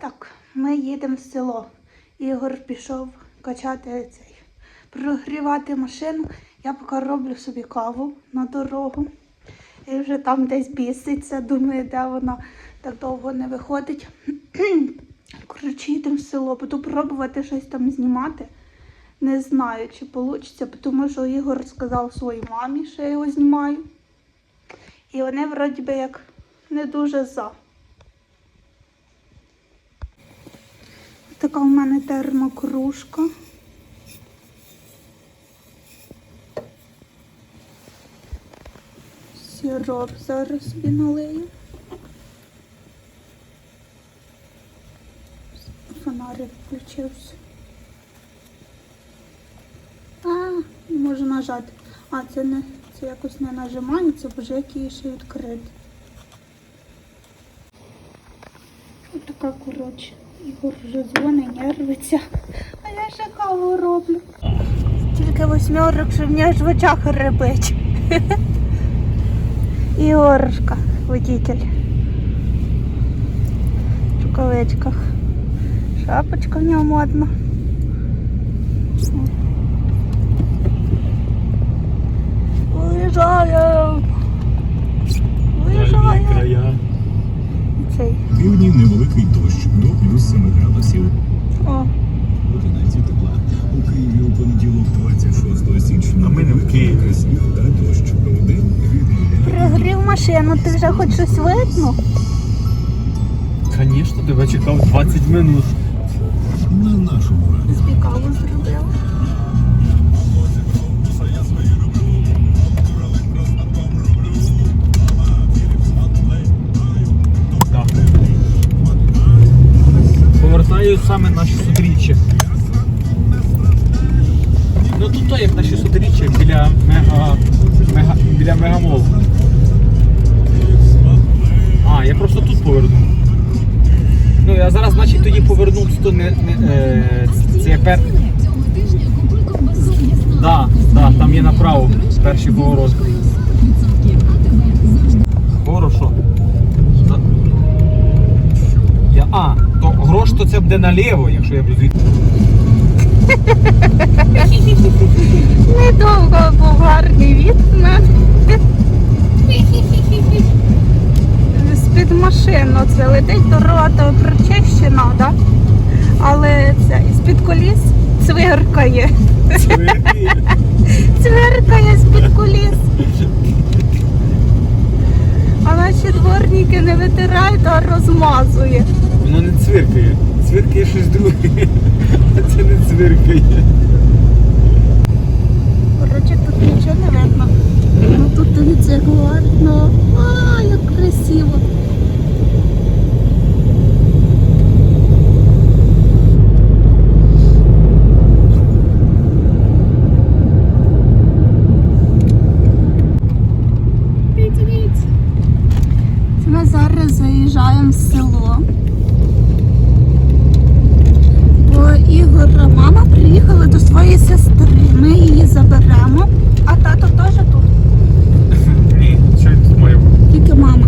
Так, ми їдемо в село. Ігор пішов качати цей, прогрівати машину. Я поки роблю собі каву на дорогу. І вже там десь біситься, думає, де вона так довго не виходить. Коротше, їдемо в село, буду пробувати щось там знімати. Не знаю, чи вийде, тому що Ігор сказав своїй мамі, що я його знімаю. І вони вроді би як не дуже за. Така в мене термокружка. Сироп зараз собі налию. Фонарик включився. А, можу нажати. А, це не це якось не нажимається, бо вже який ще відкритий. Ось така коротше. Ігор вже дзвонить, нервиться. А я ще каву роблю. Тільки восьмерок, що в мене ж в очах ребить. Ігорушка, водитель. В рукавичках. Шапочка в нього модна. Виїжджаємо! Хоч щось видно? Звісно, тебе чекав 20 минут. На нашому радіо. Собі каву зробила. Повертаю саме на 600-річчя. Ну тут то як на 600-річчя біля мега повернув то не, не е, це як пер... Да, да, там є направо перший поворот. Хорошо. Я, а, то грош то це буде наліво, якщо я буду звідти. Недовго був гарний від в. З-під машину це летить дорога то прочищена, да? Але це з-під коліс цвиркає. Цвиркає з-під коліс. А наші дворники не витирають, а розмазує. Воно не цвиркає. Цвиркає щось друге. А це не цвиркає. Коротше, тут нічого не видно. Ну тут дивіться, як гарно. А, як красиво. Це Ми зараз заїжджаємо в село. Бо Ігора мама приїхала до своєї сестри. Ми її заберемо, а тато теж тут, Ні, що тут має бути? тільки мама.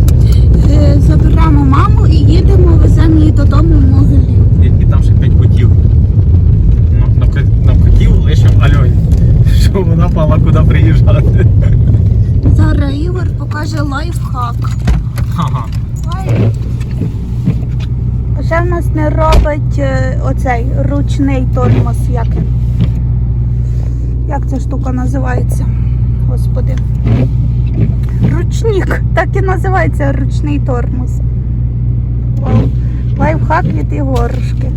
Е, Заберемо маму і їдемо, веземо її додому в Могилів. І, і там ще п'ять котів. Ну, на, котів лишимо Альоні. Щоб вона мала куди приїжджати. Зараз Ігор покаже лайфхак. Ага. Ще в нас не робить е, оцей ручний тормоз. Як, як ця штука називається? Господи. Ручник. Так і називається ручний тормоз. Вау. Лайфхак від Ігорушки.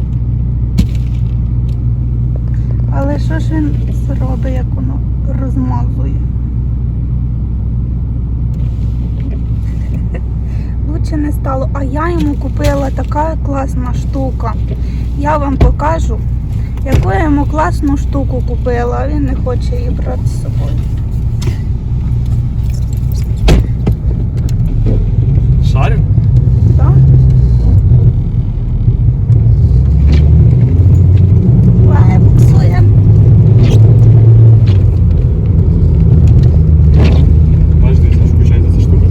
Але що ж він зробить, як воно розмазує? Лучше не стало. А я йому купила така класна штука. Я вам покажу, яку я йому класну штуку купила, а він не хоче її брати з собою. Шарим? Так? Ой, буксує. Бачите, це ж включається ця штука.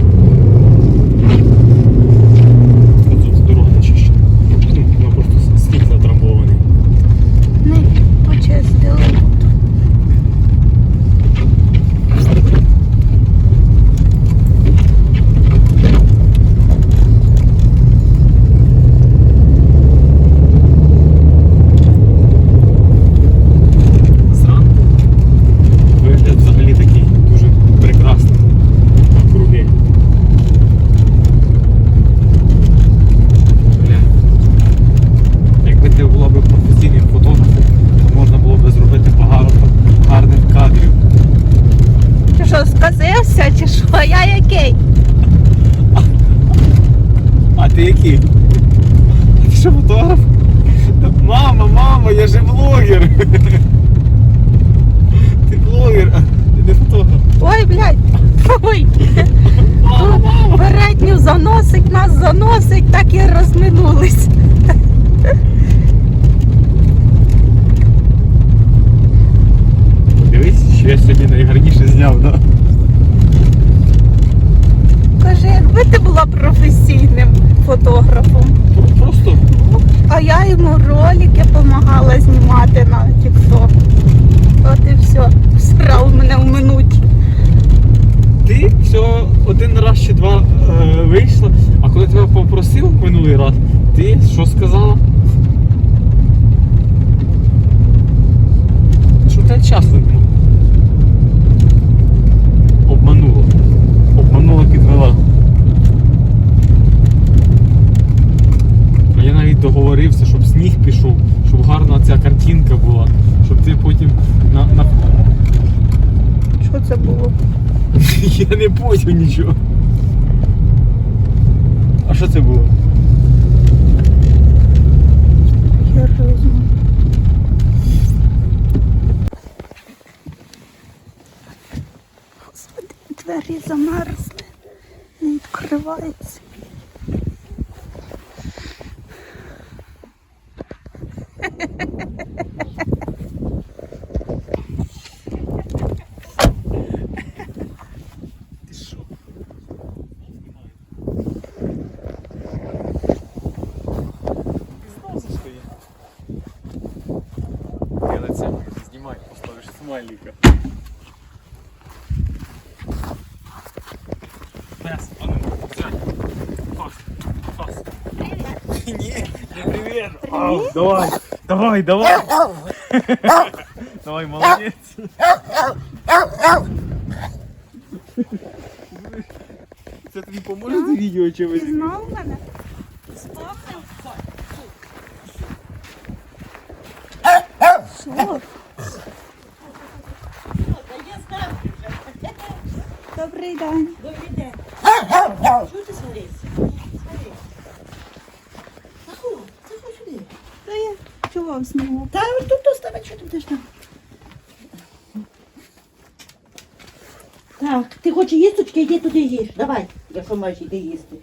Тут дорога не чищена. Ну, вона просто фотограф? Мама, мама, я же блогер. Ти блогер, а ти не фотограф. Ой, блядь! Ой! Мама. Передню заносить, нас заносить, так і розминулись. Дивись, що я сьогодні найгарніше зняв, да? Каже, якби ти була професійним фотографом. Просто А я йому ролики допомагала знімати на TikTok. От і все. Всрав мене в минуті. ти всього один раз чи два е, вийшла, а коли тебе попросив минулий раз, ти що сказала? Що в тебе час вимкнув? Обманула. Обманула, підвела. А я навіть договорився, щоб сніг пішов, щоб гарна ця картинка була, щоб ти потім на, на... Що це було? Я не поняв нічого. А що це було? Я розумію. Господи, двері замерзли. Не відкриваються. Ти що? Ти знав за що я? Я на це знімай, поставиш смайлика. Пес, а ну, взяй. Фас, фас. Ні, не привіт. Ау, давай, давай, давай. Давай, молодець. Це тобі поможе це відео чимось? знав мене? Спомнив? Що? Добрий день. Добрий день. Чого ти сварився? Сварився. Заходь, заходь сюди. Та я чого знімав? Та ось тут доставай, що ти будеш там. Так, ти їсточки, йди туди їж. Давай, якщо маєш іди їсти.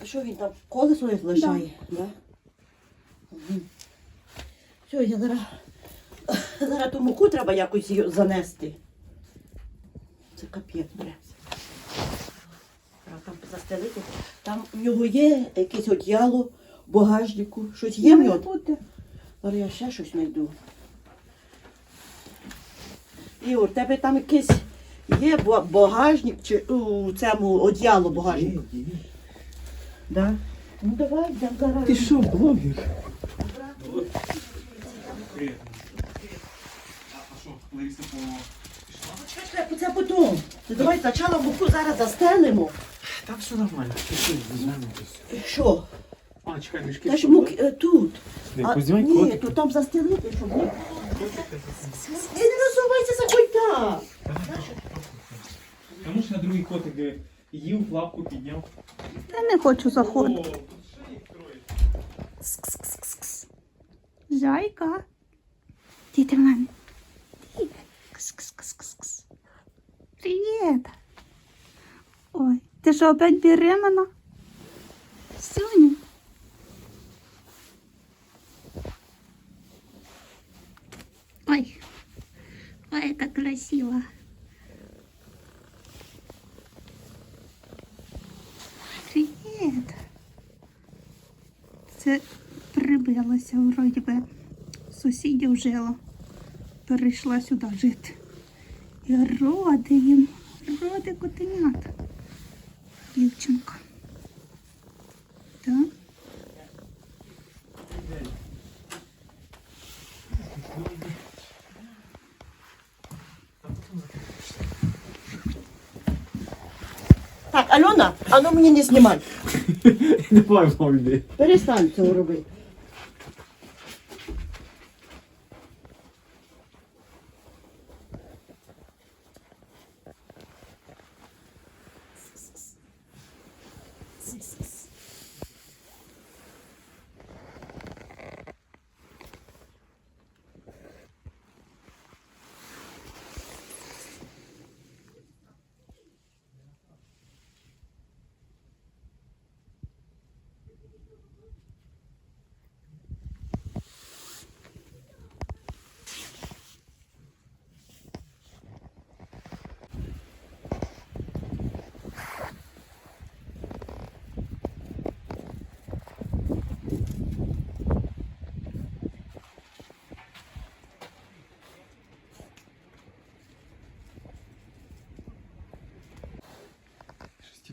А що він там колесо лишає? Да. Мгм. Все, я зараз. Зараз ту муку треба якось її занести. Це капець. Треба там застелити. Там в нього є якесь одіяло багажнику. Щось є в нього? Зараз я ще щось знайду. Ігор, тебе там якийсь є ба- багажник чи у цьому одіяло багажник? Да? Ну давай, йдемо зараз. Ти що, блогер? А що, Лариса по... Чекай, чекай, це потім. Ти давай спочатку муку зараз застелимо. Там все нормально. Що? А, чекай, мішки. Та ж мук е, тут. Не, А, ні, тут там застелити, щоб не... Ти заходь так. Тому що на другий котик де їв, лапку підняв. Я не хочу заходити. О, тут ще їх троє. Кс-кс-кс-кс. Зайка. Діти в мене. Привіт. Кс-кс-кс-кс-кс. Привіт. Ой, ти що опять беременна? Сюню. Ой. Ой, как красиво. Привіт. Це прибилася вроді би. Сусідів жила. Перейшла сюди жити. І роди їм. Роди котенят. Дівчинка. Так? Так, Альона, а ну мені не знімай. Давай, мовлі. Перестань цього робити.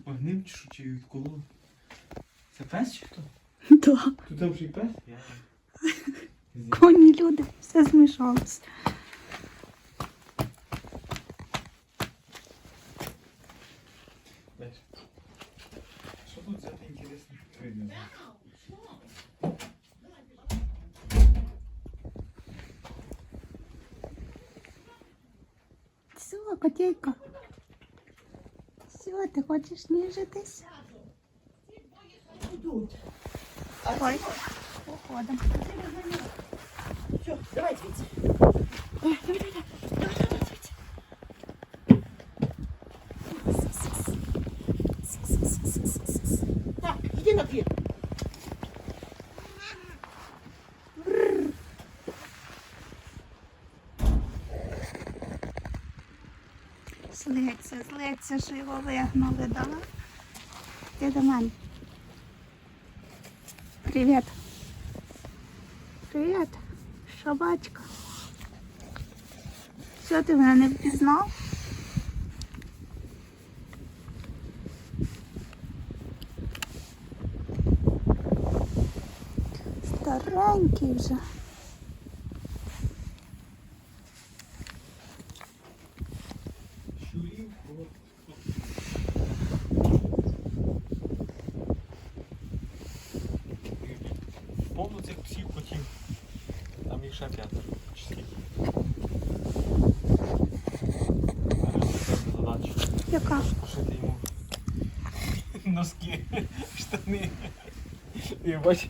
Погнив чи що, чи коло? Це пес чи хто? Да. Тут там вже й пес? Я... Коні люди, все змішалось. Дальше. Що тут взяти інтересно? Видно. Все, котейка. Ти хочеш ніжитись? Ой, походимо. Все, давай звідси. Давай, давай, давай звідси. Так, іди на двір. Злиться, що його вигнали, да? Ти до мене. Привіт. Привіт, собачка. Що ти мене не впізнав? Старенький вже. Там їх ще п'ятеро. Чи скільки? Зараз це задача. Яка? Пошити йому носки, штани. І бач.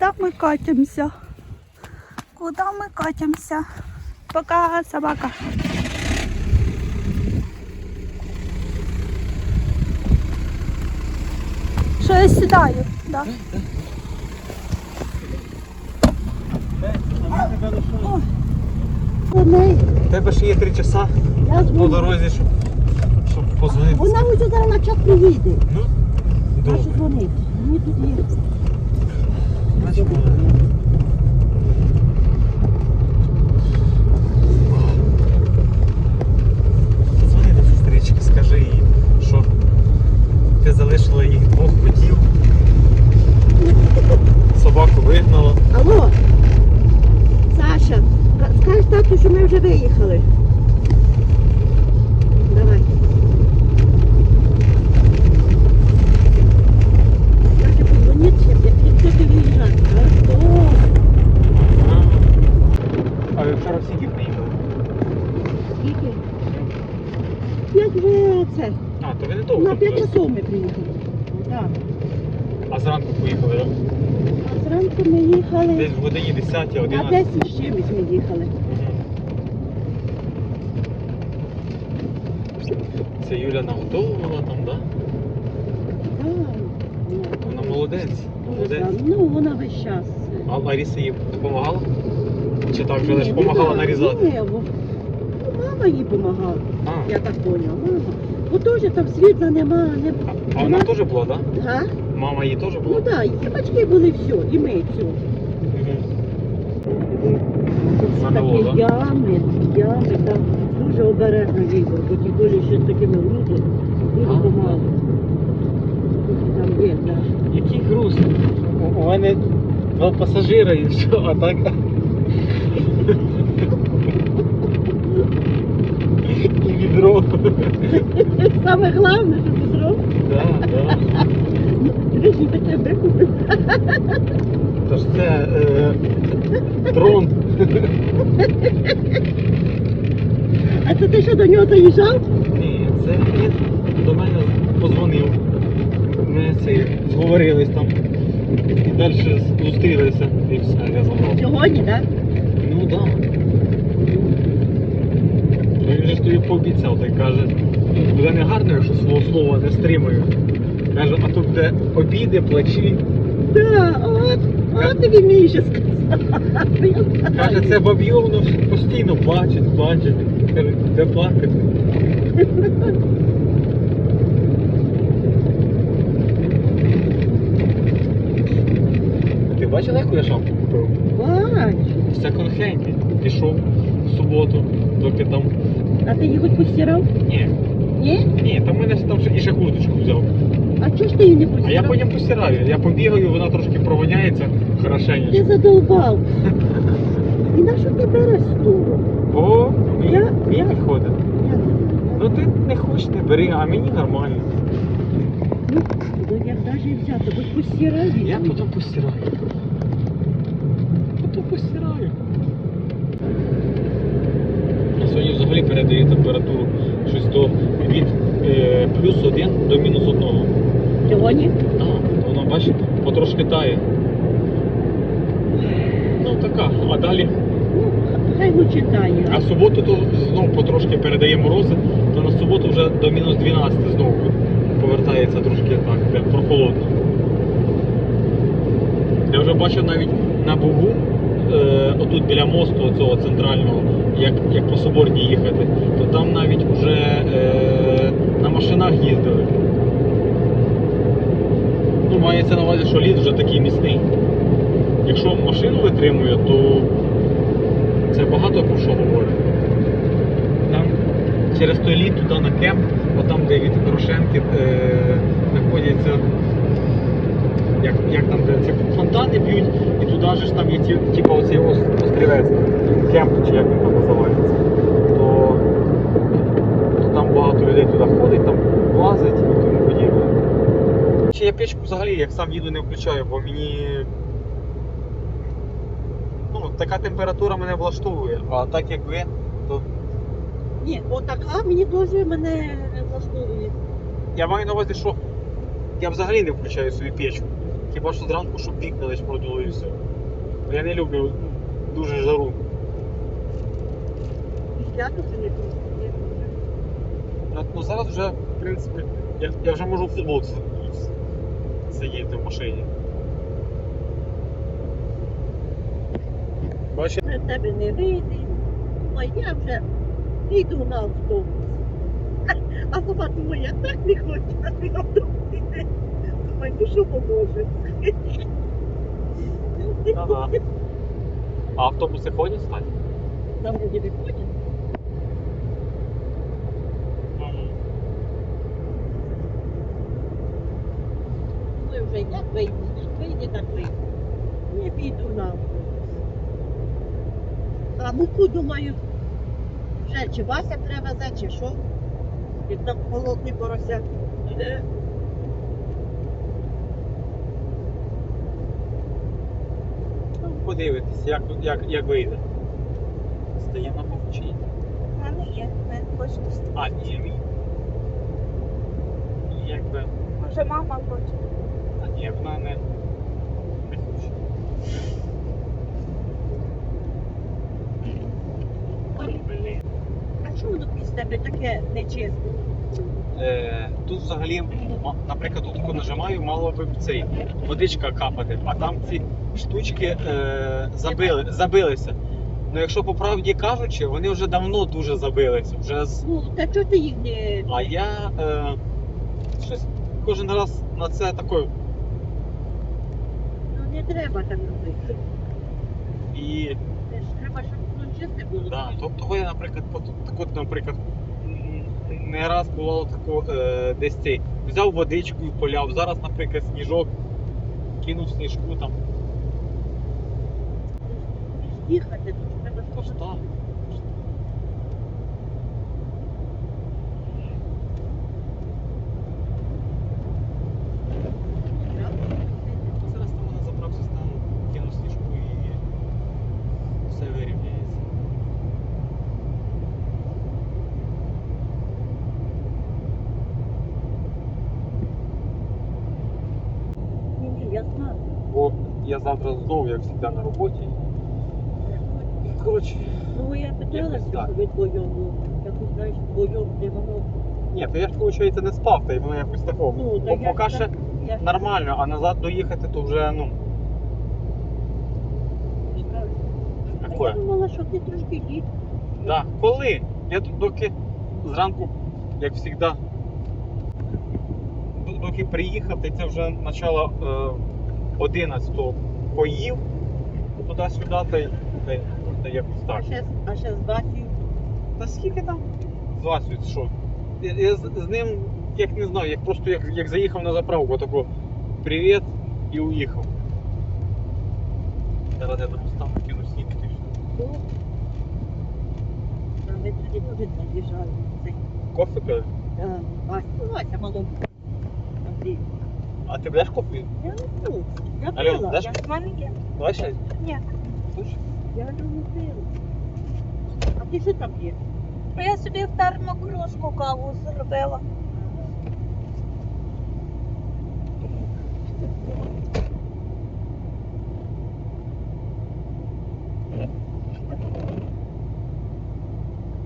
Куда мы катимся? Куда мы катимся? Пока, собака. Що я сідаю? Да. Ой. Вони, У тебе ще є три часа Я по дзвоню. дорозі, щоб, щоб позвонити. Вона ось зараз на час приїде. Ну, Нашу добре. дзвонить. Мені тут є. Дзвони до сестрички, скажи їй, що ти залишила їх двох котів. Собаку вигнала. Алло, Саша, ка- тату, що ми вже виїхали. Давай. Каже, позвоніть, якщо ти виїжджати. О, А ви вчора всі приїхали? скільки? П'ять вже це. А, то ви не довго. На п'ять були. часов ми приїхали. Так. А зранку поїхали, так? А зранку ми їхали. Десь в годині 10 На 11 10 з чимось ми їхали. Це Юля наготовувала там, так? Так. Вона молодець. Молодець. Ну, вона весь час. А Лариса їй допомагала? Чи так вже лише допомагала нарізати? Ні, бо- ну, мама їй допомагала, я так поняла. Мама. Бо теж там світла нема, не... а вона теж була, так? Га? Мама її теж була? Ну так, і батьки були все, і ми все. Вона Такі ями, ями, там дуже обережно їздив, бо ті долі ще з такими грузи, дуже помало. Там є, так. Який груз? У- У мене два пасажира і все, а так. Відро. Саме головне, що ти зробив, Да, да. ти ж і таке викупив. Тож це е, трон. А це ти що до нього заїжджав? Ні, це він до мене позвонив. Ми це, зговорились там. І далі зустрілися. І все, я забрав. Сьогодні, так? Ну так. Да. Він ж тобі пообіцяв, так каже, буде не гарно, якщо свого слова не стримаю. Каже, а тут де обіди, плачі. Так, от, от тобі мені ще сказати. Каже, це баб'йо, воно постійно плачить, плачить. Каже, де плакати. Ти бачила, яку я шапку купив? Бач, В секонд-хенді. Пішов в суботу, доки там. А ти її хоч постирав? Ні, Ні? ні, там мене там ще і ще курточку взяв. А чого ж ти її не постирав? А я потім постираю. Я побігаю, вона трошки провоняється Ти хорошенько. задовбав. І на що ти береш з того? О, мені, Я- мені я- підходить. Ну ти не хочеш, не бери, а мені нормально. Ну, ну як навіть взяти, хоч постирай. Я потім постираю. Потім постираю. А сьогодні взагалі передає температуру щось до від е, плюс один до мінус одного. Сьогодні? А, воно бачиш, потрошки тає. Ну така, а далі. Ну, хай ну читає. А в суботу то знову потрошки передає морози, то на суботу вже до мінус 12 знову повертається трошки так, де прохолодно. Я вже бачив навіть на Бугу, е, отут біля мосту цього центрального, як, як по Соборній їхати, то там навіть вже е, на машинах їздили. Ну, мається на увазі, що лід вже такий міцний. Якщо машину витримує, то це багато про що говорить. Там через той лід туди на кемп, отам, де від Порошенки е, знаходяться, як, як там, де ці фонтани б'ють, і туди ж там є ті, типу оцей острівець, кемп, чи як він там називається, то, то там багато людей туди ходить, там лазить і тому подібне. Чи я печку взагалі, як сам їду, не включаю, бо мені ну, така температура мене влаштовує, а так як ви, то Ні, отака мені теж мене влаштовує. я маю на увазі, що я взагалі не включаю собі печку. Хіба що зранку, щоб вікна десь продуло і все. Я не люблю дуже жару. Ну, Ну зараз вже, в принципі, я, я вже можу в футболці сидіти в машині. Бачите? Вже тебе не вийде. А я вже йду на автобус. А сама думаю, я так не хочу на цей автобус. йти. Думаю, ну що поможе? Ага. А автобуси ходять стати? Там вроді виходять. Ми вже як вийде, вийде, так вийде. Не піду на автобус. А муку, думаю, вже чи Вася треба за, чи що? Як там холодний порося. Ну, подивитись, як, як, як вийде. Стає на повчі. А не є, не хочу. А, ні, мій. Якби. Може мама хоче. А ні, вона не, не хоче. Ой, Блін. а чому воно під тебе таке нечесне? Е, тут взагалі, наприклад, тут нажимаю, мало би цей водичка капати, а там ці штучки е, забили, забилися. Ну якщо по правді кажучи, вони вже давно дуже забилися. Вже з... Ну, та чого ти їх не... А я е, щось кожен раз на це такою. Ну не треба так робити. І Це ж треба, щоб воно чисте було. да, тобто я, наприклад, по- так от, наприклад, не раз бувало тако, е, десь цей взяв водичку і поляв. Зараз, наприклад, сніжок, кинув сніжку там. Їхати, тут треба Тож щоб так. Зараз там на заправці стану, кину сніжку і все вирівняється. Я знаю. Бо я завтра знову, як завжди, на роботі. Коротше, Ну я Якось питалася, так. що ви вдвоєм, ну, якось, знаєш, вдвоєм не воно. ні, то я ж, виходить, не спав, та й воно якось такого. Ну, Бо та я поки ж ще так- я ж нормально, а назад доїхати, то вже, ну, так кажу. А я думала, що ти трошки літ. Да. Коли? Я тут доки зранку, як завжди, доки приїхав, і це вже начало е, 11-го поїв туди-сюди, та й та й- та якось А так. а ще з Васею. Та скільки там? З Васю, що? Я, я з, з ним, як не знаю, як просто як, як заїхав на заправку, тако привіт і уїхав. Зараз я там став, кину снігти. Ну, а ми тоді дуже наїжджали. Кофе каже? е, Вася, ну, Вася. Андрій. А ти будеш кофе? Я не пила. Я Альон, пила. даш? Я, в мене є. Давай ще. Ні. Точно? Я не пила. А ти що там є? Я собі в термокружку каву зробила.